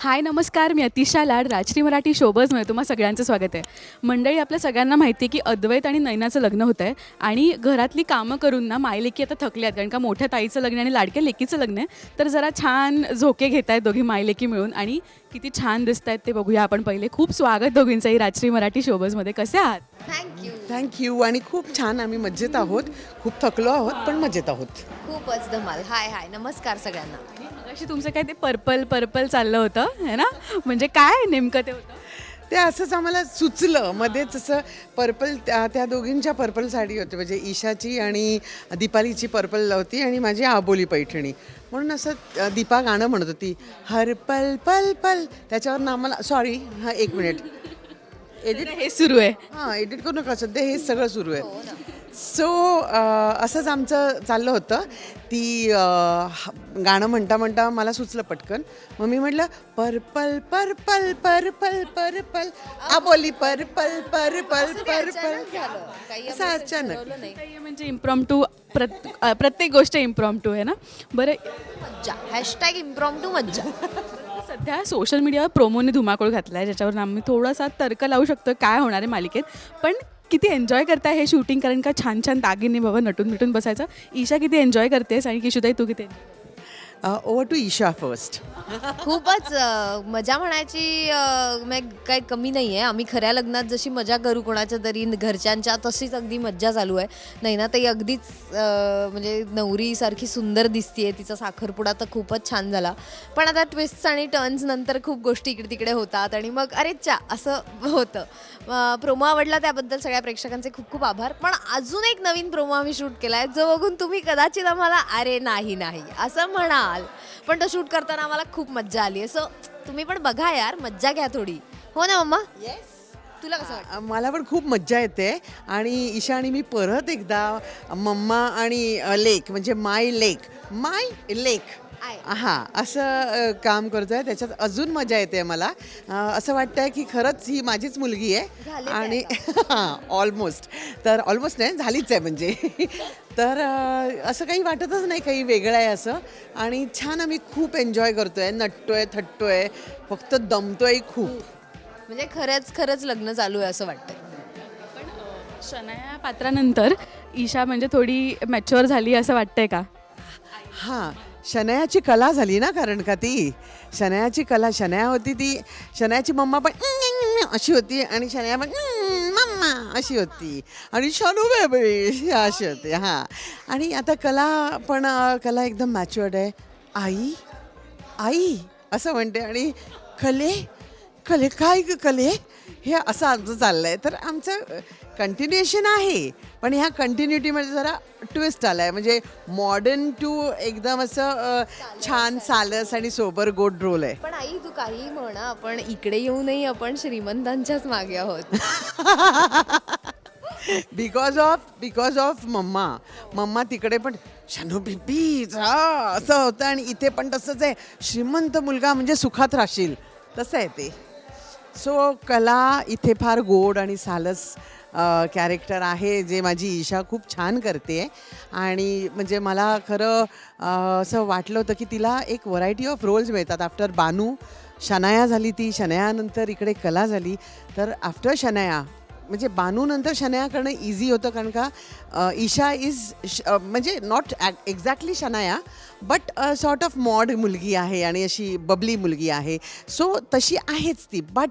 हाय नमस्कार. मी अतिशा लाड राजश्री मराठी शोबजमध्ये तुम्हा सगळ्यांचं स्वागत आहे. मंडळी आपल्या सगळ्यांना माहिती आहे की अद्वैत आणि नैनाचं लग्न होतं आहे आणि घरातली कामं करून ना मायलेकी आता थकल्या आहेत. कारण का मोठ्या ताईचं लग्न आणि लाडक्या लेकीचं लग्न आहे. तर जरा छान झोके घेत आहेत दोघी मायलेकी मिळून आणि किती छान दिसत आहेत ते बघूया आपण पहिले. खूप स्वागत दोघींचंही राजश्री मराठी शोबजमध्ये कसे आहात? थँक्यू थँक्यू आणि खूप छान आम्ही मज्जेत आहोत. खूप थकलो आहोत पण मजेत आहोत. खूपच धमाल. हाय हाय. नमस्कार सगळ्यांना. मगाशी तुमचं काय ते पर्पल पर्पल चाललं होतं है ना? म्हणजे काय नेमकं ते होतं? ते असंच आम्हाला सुचलं. मध्येच असं पर्पल त्या त्या दोघींच्या पर्पल साडी होती. म्हणजे ईशाची आणि दीपालीची पर्पल होती आणि माझी आबोली पैठणी. म्हणून असं दीपा गाणं म्हणत होती हर पल पल पल. त्याच्यावर आम्हाला सॉरी हा एक मिनिट एडिट हे सुरू आहे. हां एडिट करू नका सध्या हे सगळं सुरू आहे. सो असंच आमचं चाललं होतं. ती गाणं म्हणता म्हणता मला सुचलं पटकन. मग मी म्हटलं पर्पल पर्पल पर्पल पर्पल. आबोली पर्पल पर्पल पर्पल. असं अचानक. म्हणजे इम्प्रॉम टू प्रत्येक गोष्ट इम्प्रॉम टू आहे ना? बरं. मज्जा. हॅशटॅग इम्प्रॉम टू मज्जा. सध्या सोशल मीडियावर प्रोमोने धुमाकूळ घातला आहे ज्याच्यावर आम्ही थोडासा तर्क लावू शकतो काय होणार आहे मालिकेत. पण किती एन्जॉय करताय हे शूटिंग कारण का छान छान दागिने बाबा नटून मिटून बसायचं. ईशा किती एन्जॉय करतेस आणि किशुताई तू किती? Enjoy over to Isha first खूपच uh, मजा म्हणायची uh, अं, म्हणजे काही कमी नाही आहे आम्ही खऱ्या लग्नात जशी मजा करू कोणाच्या तरी घरच्यांच्या तशीच अगदी मज्जा चालू आहे. नाही ना ताई अगदीच uh, म्हणजे नवरीसारखी सुंदर दिसतीये. तिचा साखरपुडा तर खूपच छान झाला. पण आता ट्विस्ट आणि टर्न्स नंतर खूप गोष्टी इकडे तिकडे होतात आणि मग अरे चा असं होतं. प्रोमो आवडला त्याबद्दल सगळ्या प्रेक्षकांचे खूप खूप आभार. पण अजून एक नवीन प्रोमो आम्ही शूट केला आहे जो बघून तुम्ही कदाचित आम्हाला अरे नाही नाही. असं म्हणा. म्हणाल पण तो शूट करताना आम्हाला खूप मज्जा आली. आहे सो तुम्ही पण बघा यार मज्जा घ्या थोडी. हो ना मम्मा? तुला कसं वाटतं? मला पण खूप मज्जा येते आणि ईशा आणि मी परत एकदा मम्मा आणि अ, लेक म्हणजे माय लेक. माय लेक. हां असं काम करतोय. त्याच्यात अजून मजा येते मला. असं वाटतंय की खरंच ही माझीच मुलगी आहे. आणि ऑलमोस्ट तर ऑलमोस्ट नाही झालीच आहे म्हणजे. तर असं काही वाटतच नाही काही वेगळं आहे असं. आणि छान आम्ही खूप एन्जॉय करतोय नटतोय थटतोय फक्त दमतोय खूप. म्हणजे खरंच खरंच लग्न चालू आहे असं वाटतं शनाया पात्रानंतर ईशा म्हणजे थोडी मॅच्युअर झाली असं वाटतंय का? हां. शनयाची कला झाली ना कारण का ती? शनयाची कला शनया होती ती. शनयाची मम्मा पण अशी होती आणि शनया पण मम्मा अशी होती. आणि शनू बेबी अशी होती हां. आणि आता कला पण कला एकदम मॅच्युअर्ड आहे. आई आई असं म्हणते. आणि कले कले काय कले? हे असं आमचं चाललं आहे तर आमचं कंटिन्युएशन आहे. पण ह्या कंटिन्युटीमध्ये जरा ट्विस्ट आला आहे म्हणजे मॉडर्न टू एकदम असं अ, छान सालस आणि सोबर गोड रोल आहे. पण आई तू काही म्हणा आपण इकडे येऊनही आपण श्रीमंतांच्याच मागे आहोत. बिकॉज ऑफ बिकॉज ऑफ मम्मा. मम्मा तिकडे पण शनू बिबी जा असं होतं. आणि इथे पण तसंच आहे. श्रीमंत मुलगा म्हणजे सुखात राहशील. तसं आहे ते. सो कला इथे फार गोड आणि सालस कॅरेक्टर आहे जे माझी ईशा खूप छान करते. आणि म्हणजे मला खरं असं वाटलं होतं की तिला एक व्हरायटी ऑफ रोल्स मिळतात. आफ्टर बानू शनाया झाली ती शनायानंतर इकडे कला झाली. तर आफ्टर शनाया म्हणजे बानूनंतर शनाया करणं इझी होतं कारण का ईशा इज म्हणजे not exactly Shanaya but sort of mod मुलगी आहे आणि अशी बबली मुलगी आहे. सो तशी आहेच ती. बट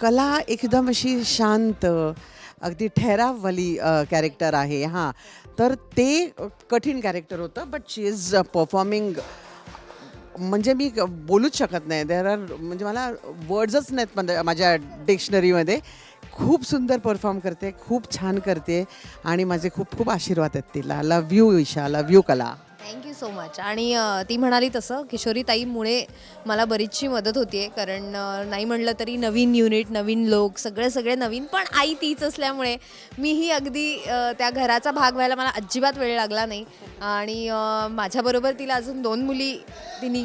कला एकदम अशी शांत अगदी ठहराववाली कॅरेक्टर आहे. हां. तर ते कठीण कॅरेक्टर होतं बट शी इज परफॉर्मिंग म्हणजे मी बोलूच शकत नाही. देर आर म्हणजे मला वर्ड्सच नाहीत म्हणजे माझ्या डिक्शनरीमध्ये खूप सुंदर परफॉर्म करते खूप छान करते आणि माझे खूप खूप आशीर्वाद आहेत तिला. Love you Isha. Love you Kala. Thank you so much आणि अ, ती म्हणाली तसं किशोरी ताईमुळे मला बरीचशी मदत होतीये कारण अ, नाही म्हणलं तरी नवीन युनिट नवीन लोक सगळे सगळे नवीन पण आई तीच असल्यामुळे मीही अगदी अ, त्या घराचा भाग व्हायला मला अजिबात वेळ लागला नाही. आणि अ, माझ्याबरोबर तिला अजून दोन मुली तिने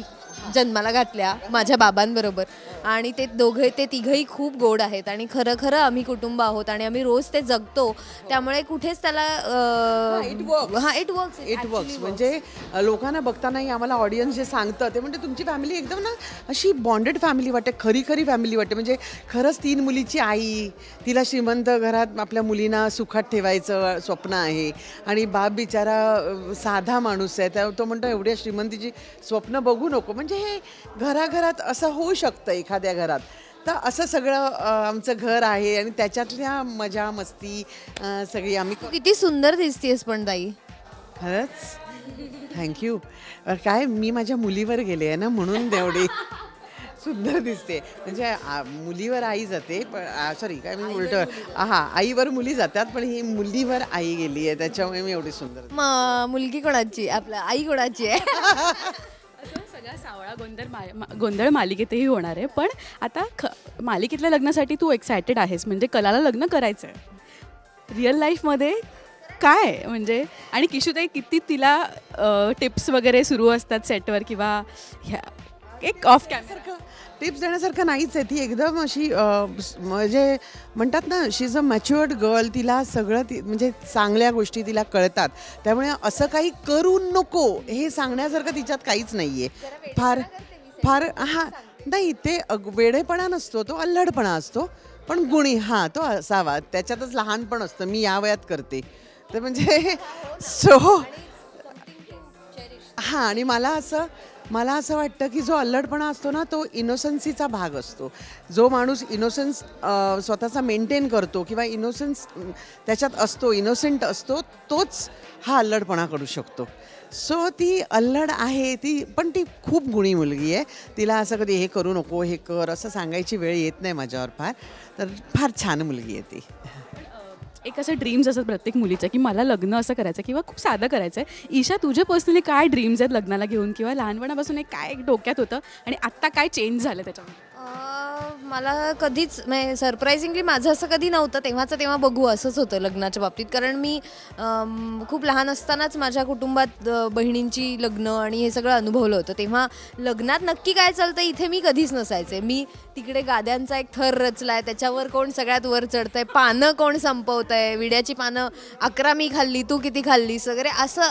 जन्माला घातल्या माझ्या बाबांबरोबर. आणि ते दोघे ते तिघही खूप गोड आहेत आणि खरं खरं आम्ही कुटुंब आहोत आणि आम्ही रोज ते जगतो. त्यामुळे कुठेच त्याला it works. हा इट वर्क्स इट वर्क्स म्हणजे लोकांना बघतानाही आम्हाला ऑडियन्स जे सांगतं ते म्हणजे तुमची फॅमिली एकदम ना अशी बॉन्डेड फॅमिली वाटते खरी खरी फॅमिली वाटते. म्हणजे खरंच तीन मुलीची आई तिला श्रीमंत घरात आपल्या मुलींना सुखात ठेवायचं स्वप्न आहे. आणि बाप बिचारा साधा माणूस आहे. त्या तो म्हणतो एवढ्या श्रीमंतीची स्वप्न बघू नको. म्हणजे हे घराघरात असं होऊ शकतं एखाद्या घरात. तर असं सगळं आमचं घर आहे आणि त्याच्यातल्या मजा मस्ती सगळी आम्ही तू किती सुंदर दिसतेस पण ताई. खरंच? थँक्यू काय मी माझ्या मुलीवर गेले आहे ना म्हणून तेवढी सुंदर दिसते. म्हणजे मुलीवर आई जाते पण सॉरी काय मी उलट हा आईवर मुली जातात पण ही मुलीवर आई गेली आहे त्याच्यामुळे मी एवढी सुंदर मुलगी कोणाची? आपल्या आई कोणाची आहे? सावळा गोंधळ मा गोंधळ मालिकेतही होणार आहे. पण आता ख मालिकेतल्या लग्नासाठी तू एक्सायटेड आहेस. म्हणजे कलाला लग्न करायचं आहे रिअल लाईफमध्ये काय? म्हणजे आणि किशुताई किती तिला टिप्स वगैरे सुरू असतात सेटवर किंवा ह्या एक ऑफ कॅमेरा टिप्स देण्यासारखं नाहीच आहे. ती एकदम अशी म्हणजे म्हणतात ना she is a matured girl तिला सगळं ती म्हणजे चांगल्या गोष्टी तिला कळतात. त्यामुळे असं काही करू नको हे सांगण्यासारखं तिच्यात काहीच नाही आहे फार फार हां नाही ते वेडेपणा नसतो तो अल्लडपणा असतो. पण गुणी हां तो असावा. त्याच्यातच लहानपण असतं. मी या वयात करते. तर म्हणजे सो हां आणि मला असं मला असं वाटतं की जो अल्लडपणा असतो ना तो इनोसन्सीचा भाग असतो. जो माणूस इनोसन्स स्वतःचा मेंटेन करतो किंवा इनोसन्स त्याच्यात असतो इनोसेंट असतो तोच हा अल्लडपणा करू शकतो. सो ती अल्लड आहे ती पण ती खूप गुणी मुलगी आहे. तिला असं कधी हे करू नको हे कर असं सांगायची वेळ येत नाही माझ्यावर फार. तर फार छान मुलगी आहे ती. एक असं ड्रीम्स असतात प्रत्येक मुलीचं की मला लग्न असं करायचं किंवा खूप साधं करायचं आहे ईशा तुझे पर्सनली काय ड्रीम्स आहेत लग्नाला घेऊन? किंवा लहानपणापासून एक काय डोक्यात होतं? आणि आत्ता काय चेंज झालं त्याच्यामध्ये? मला कधीच म्हणजे सरप्रायझिंगली माझं असं कधी नव्हतं तेव्हाचं तेव्हा बघू असंच होतं लग्नाच्या बाबतीत. कारण मी अम, खूप लहान असतानाच माझ्या कुटुंबात अ, बहिणींची लग्न आणि हे सगळं अनुभवलं होतं. तेव्हा लग्नात नक्की काय चालतं इथे मी कधीच नसायचे. मी तिकडे गाद्यांचा एक थर रचला आहे त्याच्यावर कोण सगळ्यात वर चढतंय पानं कोण संपवतंय विड्याची पानं अकरा मी खाल्ली तू किती खाल्लीस वगैरे असं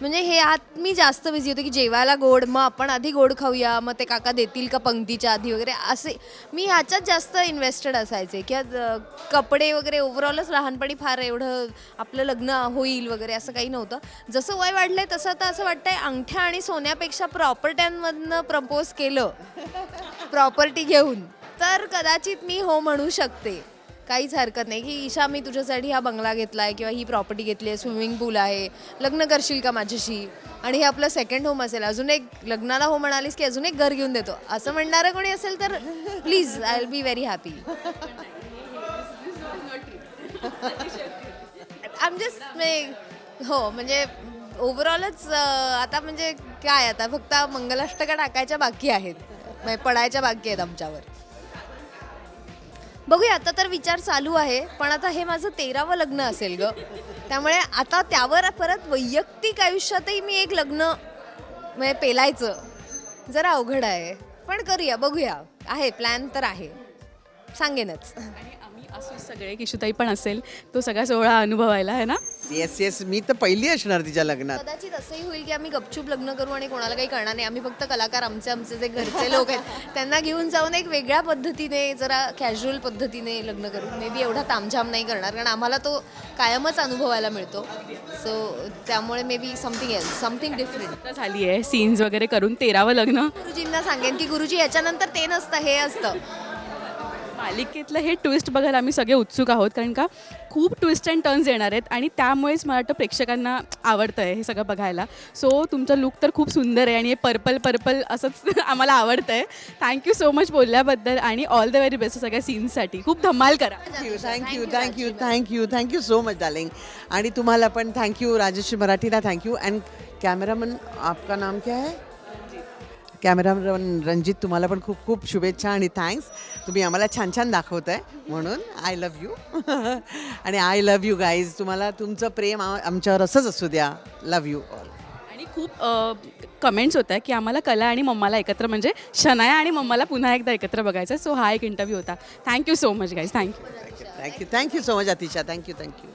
म्हणजे हे आत मी जास्त बिझी होते की जेवायला गोड मग आपण आधी गोड खाऊया मग ते काका देतील का पंक्तीच्या आधी वगैरे असे मी ह्याच्यात जास्त इन्व्हेस्टेड असायचे. किंवा कपडे वगैरे ओव्हरऑलच लहानपणी फार एवढं आपलं लग्न होईल वगैरे असं काही नव्हतं. जसं वय वाढलं आहे तसं आता असं वाटतंय अंगठ्या आणि सोन्यापेक्षा प्रॉपर्ट्यांमधनं प्रपोज केलं. प्रॉपर्टी घेऊन. तर कदाचित मी हो म्हणू शकते. काहीच हरकत नाही. की ईशा मी तुझ्यासाठी हा बंगला घेतला आहे किंवा ही प्रॉपर्टी घेतली आहे स्विमिंग पूल आहे लग्न करशील का माझ्याशी? आणि हे आपलं सेकंड होम असेल. अजून एक लग्नाला हो म्हणालीस की अजून एक घर घेऊन देतो. असं म्हणणारं कोणी असेल तर please I will be very happy um just हो म्हणजे ओव्हरऑलच आता म्हणजे काय आता फक्त मंगलाष्टका टाकायच्या बाकी आहेत. म्हणजे पडायच्या बाकी आहेत आमच्यावर. बघूया आता तर विचार चालू आहे पण आता हे माझं तेरावं लग्न असेल ग. त्यामुळे आता त्यावर परत वैयक्तिक आयुष्यातही मी एक लग्न म्हणजे पेलायचं जरा अवघड आहे. पण करूया बघूया. आहे प्लॅन तर आहे. सांगेनच. आणि आम्ही असू सगळे किशुताई पण असेल तो सगळा सोहळा अनुभवायला आहे ना? येस येस मी तर पहिली असणार तिच्या लग्नात. कदाचित असंही होईल की आम्ही गपचूप लग्न करू आणि कोणाला काही कळणार नाही. आम्ही फक्त कलाकार आमचे आमचे जे घरचे लोक आहेत त्यांना घेऊन जाऊन एक वेगळ्या पद्धतीने जरा कॅज्युअल पद्धतीने लग्न करू. मे बी एवढा तामझाम नाही करणार कारण आम्हाला तो कायमच अनुभवायला मिळतो. सो त्यामुळे maybe something else something different आता झाली आहे सीन्स वगैरे करून तेरावं लग्न. गुरुजींना सांगेन की गुरुजी याच्यानंतर ते नसतं हे असतं. मालिकेतलं हे ट्विस्ट बघायला आम्ही सगळे उत्सुक आहोत कारण का खूप ट्विस्ट अँड टर्न्स येणार आहेत आणि त्यामुळेच मला वाटतं प्रेक्षकांना आवडतं आहे हे सगळं बघायला. सो तुमचं लुक तर खूप सुंदर आहे आणि हे पर्पल पर्पल असंच आम्हाला आवडतं आहे थँक्यू सो मच बोलल्याबद्दल आणि ऑल द व्हेरी बेस्ट सगळ्या सीन्ससाठी खूप धमाल करा. Thank you thank you thank you thank you thank you so much darling आणि तुम्हाला पण थँक्यू राजश्री मराठीला थँक्यू अँड कॅमेरामन आपका नाम क्या है? कॅमेरामन रणजित तुम्हाला पण खूप खूप शुभेच्छा आणि थँक्स तुम्ही आम्हाला छान छान दाखवत आहे म्हणून आय लव्ह यू आणि आय लव्ह यू गाईज तुम्हाला तुमचं प्रेम आमच्यावर असंच असू द्या. लव्ह यू ऑल आणि खूप कमेंट्स होत आहे की आम्हाला कला आणि मम्माला एकत्र म्हणजे शनाया आणि मम्माला पुन्हा एकदा एकत्र बघायचं सो हा एक इंटरव्ह्यू होता. Thank you so much guys thank you thank you thank you so much Atisha. Thank you thank you